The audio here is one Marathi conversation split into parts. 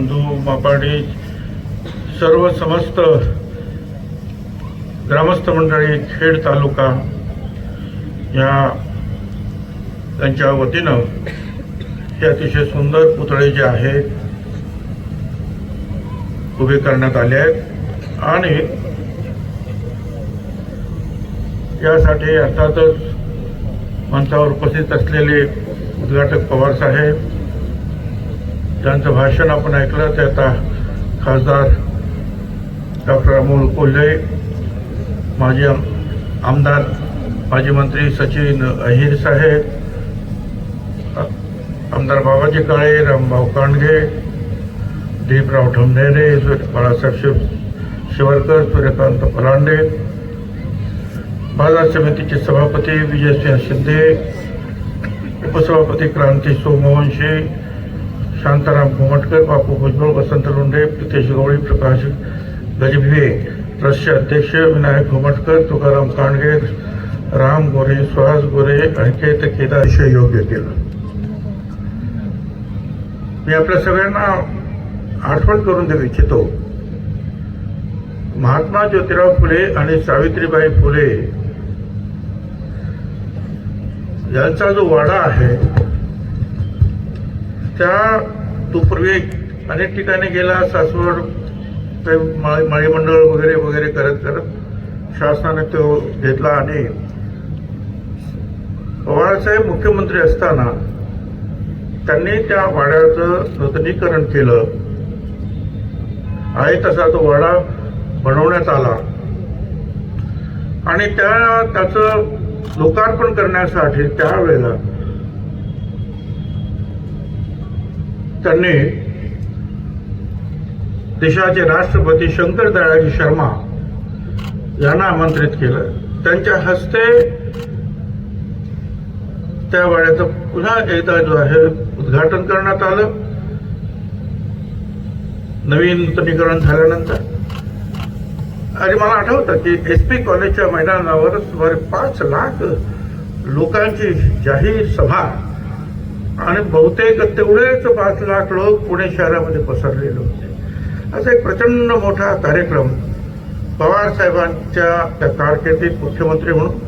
बंधू मापाडी सर्व समस्त ग्रामस्थ मंडळी खेड तालुका या त्यांच्या वतीनं हे अतिशय सुंदर पुतळे जे आहेत उभे करण्यात आले आहेत. आणि यासाठी अर्थातच मंचावर उपस्थित असलेले उद्घाटक पवार साहेब ज्यांचं भाषण आपण ऐकलं ते आता खासदार डॉक्टर अमोल कोल्हे माजी आम- आमदार माजी मंत्री सचिन अहिर साहेब आमदार बाबाजी काळे रामभाऊ कांडगे दिलीपराव ठमनेरे सूर्य- बाळासाहेब शिव शिवरकर सूर्यकांत पलांडे बाजार समितीचे सभापती विजयसिंह शिंदे उपसभापती क्रांती सोमवंशी शांताराम घुमटकर बापू भुजबळ वसंत लोंढे प्रितेश गवळी प्रकाश गजभिये ट्रस्टचे अध्यक्ष विनायक घुमटकर तुकाराम कांडगे राम गोरे सुहास गोरे अनिकेत केदार विषय योग्य केलं. मी आपल्या सगळ्यांना आठवण करून देऊ इच्छितो. महात्मा ज्योतिराव फुले आणि सावित्रीबाई फुले यांचा जो वाडा आहे त्या तो अनेक ठिकाणी गेला सासवड काही माळी माळी मंडळ वगैरे वगैरे करत करत शासनाने तो घेतला आणि पवारसाहेब मुख्यमंत्री असताना त्यांनी त्या वाड्याचं नूतनीकरण केलं. आहे तसा तो वाडा बनवण्यात आला. आणि त्या त्याचं लोकार्पण करण्यासाठी त्यावेळेला त्यांनी देशाचे राष्ट्रपती शंकर दयाळजी शर्मा यांना आमंत्रित केलं. त्यांच्या हस्ते त्या वाड्याचं पुन्हा एकदा जो आहे उद्घाटन करण्यात आलं. नवीन नूतनीकरण झाल्यानंतर. आणि मला आठवतं की एस पी कॉलेजच्या मैदानावर सुमारे पाच लाख लोकांची जाहीर सभा आणि बहुतेक तेवढेच पाच लाख लोक पुणे शहरामध्ये पसरलेले होते. असा एक प्रचंड मोठा कार्यक्रम पवार साहेबांच्या त्या कारकिर्दीत मुख्यमंत्री म्हणून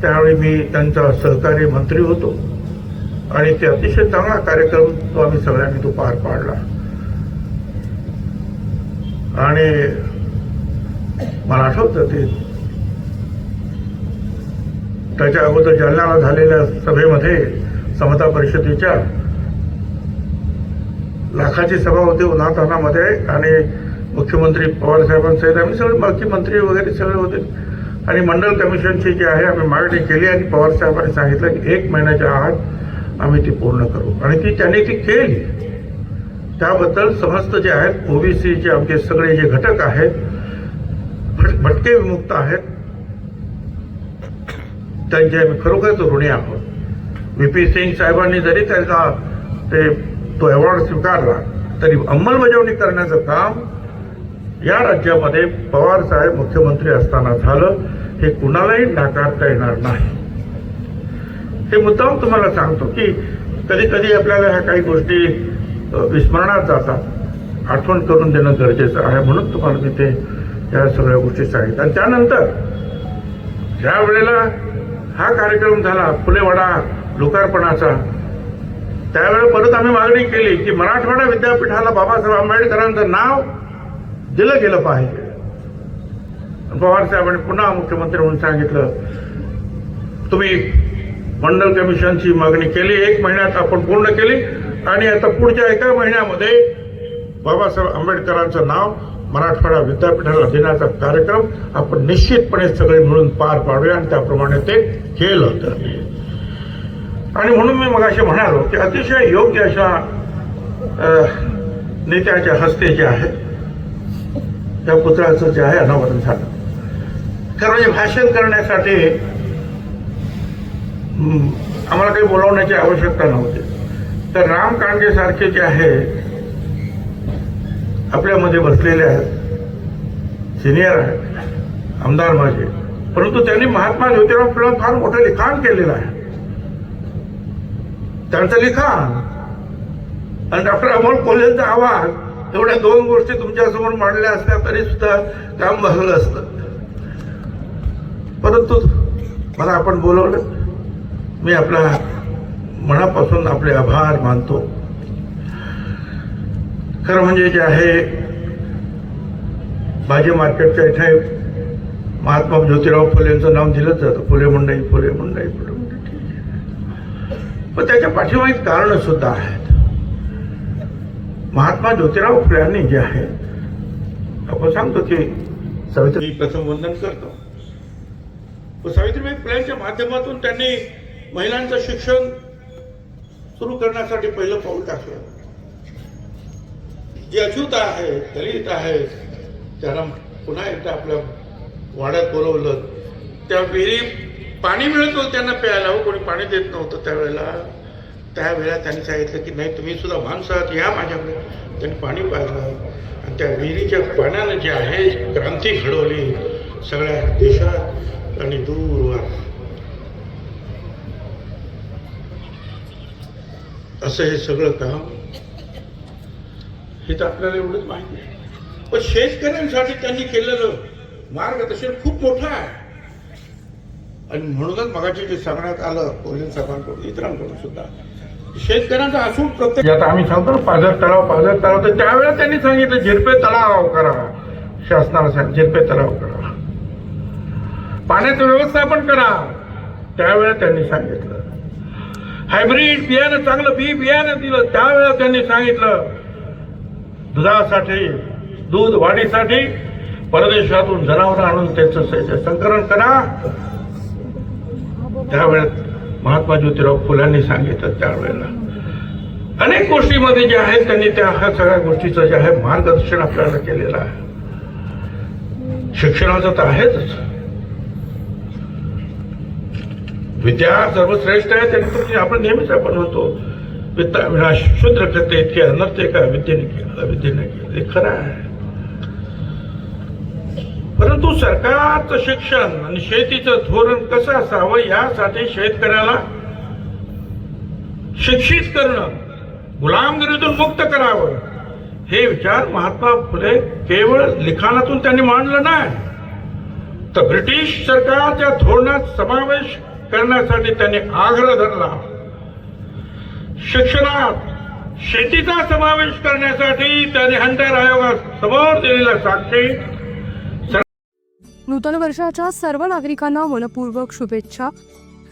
त्यावेळी मी त्यांचा सहकारी मंत्री होतो. आणि ते अतिशय चांगला कार्यक्रम तो आम्ही सगळ्यांनी तो पार पाडला. आणि मला आठवतं ते त्याच्या अगोदर जालन्याला झालेल्या सभेमध्ये समता परिषदेच्या लाखाची सभा होती उन्हातानामध्ये आणि मुख्यमंत्री पवार साहेबांसहित आम्ही सगळे बाकी मंत्री वगैरे सगळे होते. आणि मंडल कमिशनची जी आहे आम्ही मागणी केली आणि पवार साहेबांनी सांगितलं की एक महिन्याच्या आत आम्ही ती पूर्ण करू. आणि ती त्यांनी ती केली. त्याबद्दल समस्त जे आहेत ओबीसीचे आमचे सगळे जे घटक आहेत भट- भटके विमुक्त आहेत. त्यांचे आम्ही खरोखरच ऋणी आहोत. व्ही पी सिंग साहेबांनी जरी त्याचा ते तो अवॉर्ड स्वीकारला तरी अंमलबजावणी करण्याचं काम या राज्यामध्ये पवार साहेब मुख्यमंत्री असताना झालं हे कुणालाही नाकारता येणार नाही. हे मुद्दाम तुम्हाला सांगतो की कधी कधी आपल्याला ह्या काही गोष्टी विस्मरणात जातात. आठवण करून देणं गरजेचं आहे म्हणून तुम्हाला मी ते या सगळ्या गोष्टी सांगितल्या. आणि त्यानंतर ज्या वेळेला हा कार्यक्रम झाला फुलेवाडा लोकार्पणाचा. त्यावेळेला परत आम्ही मागणी केली की मराठवाडा विद्यापीठाला बाबासाहेब आंबेडकरांचं नाव दिलं गेलं पाहिजे. पवार साहेबांनी पुन्हा मुख्यमंत्री म्हणून सांगितलं तुम्ही मंडल कमिशनची मागणी केली एक महिन्यात आपण पूर्ण केली आणि आता पुढच्या एका महिन्यामध्ये बाबासाहेब आंबेडकरांचं नाव मराठवाडा विद्यापीठाला देण्याचा कार्यक्रम आपण निश्चितपणे सगळे मिळून पार पाडूया आणि त्याप्रमाणे ते केलं होतं आणि म्हणून मी मग असे म्हणालो की अतिशय योग्य अशा नेत्याच्या हस्ते जे आहे त्या पुत्राचं जे आहे अनावरण झालं. खरं म्हणजे भाषण करण्यासाठी आम्हाला काही बोलावण्याची आवश्यकता नव्हती. तर राम कांडे सारखे जे आहे आपल्यामध्ये बसलेले आहेत. सिनियर आहेत. आमदार माझे. परंतु त्यांनी महात्मा ज्योतिराव फुले फार मोठं लिखाण केलेलं आहे. त्यांचं लिखाण. आणि डॉक्टर अमोल कोल्हेंचा आवाज एवढ्या दोन गोष्टी तुमच्यासमोर मांडल्या असल्या तरी सुद्धा काम बसलं असतं. परंतु मला आपण बोलवलं. मी आपला मनापासून आपले आभार मानतो. खरं म्हणजे जे आहे भाजी मार्केटच्या इथे महात्मा ज्योतिराव फुलेंचं नाव दिलंच जातं. फुले मंडई फुले मंडई फुले मंडई. पण त्याच्या पाठीमागे कारण सुद्धा आहेत. महात्मा ज्योतिराव फुल्यांनी जे आहे आपण सांगतो की सावित्री प्रथम वंदन करतो. पण सावित्रीबाई फुल्यांच्या माध्यमातून त्यांनी महिलांचं शिक्षण सुरू करण्यासाठी पहिलं पाऊल टाकलं. जे अच्युत आहे दलित आहे त्यांना पुन्हा एकदा आपल्या वाड्यात बोलवलं त्या विहिरी पाणी मिळत होतं त्यांना प्यायला. हो कोणी पाणी देत नव्हतं त्यावेळेला. त्यावेळेला त्यांनी सांगितलं की नाही तुम्ही सुद्धा माणसं आहात या माझ्याकडे. त्यांनी पाणी पाहिलं आणि त्या विहिरीच्या पाण्यानं जे आहे क्रांती घडवली सगळ्या देशात आणि दूरवर. असं हे सगळं काम हे तर आपल्याला एवढंच माहिती आहे. पण शेतकऱ्यांसाठी त्यांनी केलेलं मार्गदर्शन खूप मोठं आहे. आणि म्हणूनच मगाशी जे सांगण्यात आलं पोलीस साहेबांकडून इतरांकडून सुद्धा शेतकऱ्यांचा असून प्रत्येक आता आम्ही सांगतो पाझर तलाव पाझर तलाव तर त्यावेळेला त्यांनी सांगितलं झिरपे तलाव करा. शासनाला सांग झिरपे तलाव करा. पाण्याचं व्यवस्थापन करा. त्यावेळेला त्यांनी सांगितलं. हायब्रिड बियाणं चांगलं बी बियाणं दिलं. त्यावेळेला त्यांनी सांगितलं दुधासाठी दूध वाढीसाठी परदेशातून जनावरं आणून त्याचं संकलन करा. त्यावेळेत महात्मा ज्योतिराव फुलांनी सांगितलं त्यावेळेला. अनेक गोष्टीमध्ये जे आहेत त्यांनी त्या ह्या सगळ्या गोष्टीचं जे आहे मार्गदर्शन आपल्याला केलेलं आहे. शिक्षणाचं तर आहेच. विद्या सर्वश्रेष्ठ आहे त्यांनी आपण नेहमीच आपण म्हणतो विद्या विना शूद्र करते इतके अनर्थ का विद्येने केलं अविद्येने केलं हे खरं आहे परंतु सरकारचं शिक्षण आणि शेतीचं धोरण कसं असावं यासाठी शेतकऱ्याला शिक्षित करणं गुलामगिरीतून मुक्त करावं हे विचार महात्मा फुले केवळ लिखाणातून त्यांनी मांडलं नाही. तर ब्रिटिश सरकारच्या धोरणात समावेश करण्यासाठी त्यांनी आग्रह धरला. शिक्षणात शेतीचा समावेश करण्यासाठी त्यांनी हंटर आयोगासमोर दिलेला साक्षी. नूतन वर्षाच्या सर्व नागरिकांना मनपूर्वक शुभेच्छा.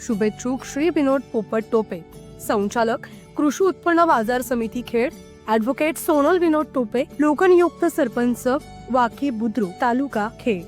शुभेच्छुक श्री विनोद पोपट टोपे संचालक कृषी उत्पन्न बाजार समिती खेड ॲडव्होकेट सोनल विनोद टोपे लोकनियुक्त सरपंच वाकी बुद्रुक तालुका खेड.